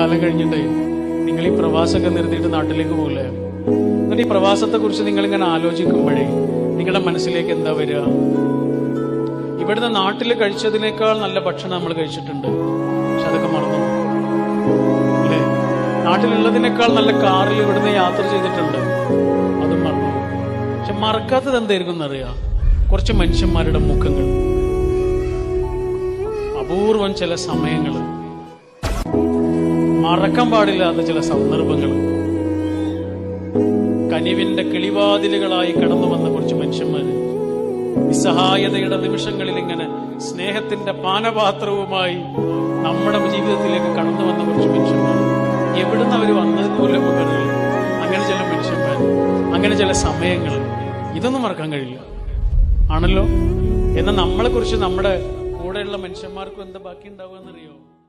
കാലം കഴിഞ്ഞിട്ട് നിങ്ങൾ ഈ പ്രവാസമൊക്കെ നിർത്തിയിട്ട് നാട്ടിലേക്ക് പോകില്ലേ? എന്നിട്ട് ഈ പ്രവാസത്തെ കുറിച്ച് നിങ്ങൾ ഇങ്ങനെ ആലോചിക്കുമ്പോഴേ നിങ്ങളുടെ മനസ്സിലേക്ക് എന്താ വരിക? ഇവിടുന്ന് നാട്ടിൽ കഴിച്ചതിനേക്കാൾ നല്ല ഭക്ഷണം നമ്മൾ കഴിച്ചിട്ടുണ്ട്. പക്ഷെ അതൊക്കെ മറന്നു അല്ലേ? നാട്ടിലുള്ളതിനേക്കാൾ നല്ല കാറിൽ ഇവിടുന്ന് യാത്ര ചെയ്തിട്ടുണ്ട്. അതും മറന്നു പക്ഷെ മറക്കാത്തത് എന്തായിരിക്കും എന്നറിയാം? കുറച്ച് മനുഷ്യന്മാരുടെ മുഖങ്ങൾ. അപൂർവം ചില സമയങ്ങൾ മറക്കാൻ പാടില്ലാത്ത ചില സന്ദർഭങ്ങൾ. കനിവിന്റെ കിളിവാതിലുകളായി കടന്നു വന്ന കുറച്ച് മനുഷ്യന്മാര്. നിസ്സഹായതയുടെ നിമിഷങ്ങളിൽ ഇങ്ങനെ സ്നേഹത്തിന്റെ പാനപാത്രവുമായി നമ്മുടെ ജീവിതത്തിലേക്ക് കടന്നു വന്ന കുറച്ച് മനുഷ്യന്മാർ എവിടുന്ന് അവർ വന്നത് പോലും നമുക്കറിയില്ല അങ്ങനെ ചില മനുഷ്യന്മാർ അങ്ങനെ ചില സമയങ്ങൾ. ഇതൊന്നും മറക്കാൻ കഴിയില്ല. ആണല്ലോ? എന്നാൽ നമ്മളെ കുറിച്ച് നമ്മുടെ കൂടെയുള്ള മനുഷ്യന്മാർക്കും എന്താ ബാക്കി ഉണ്ടാവുക എന്നറിയോ?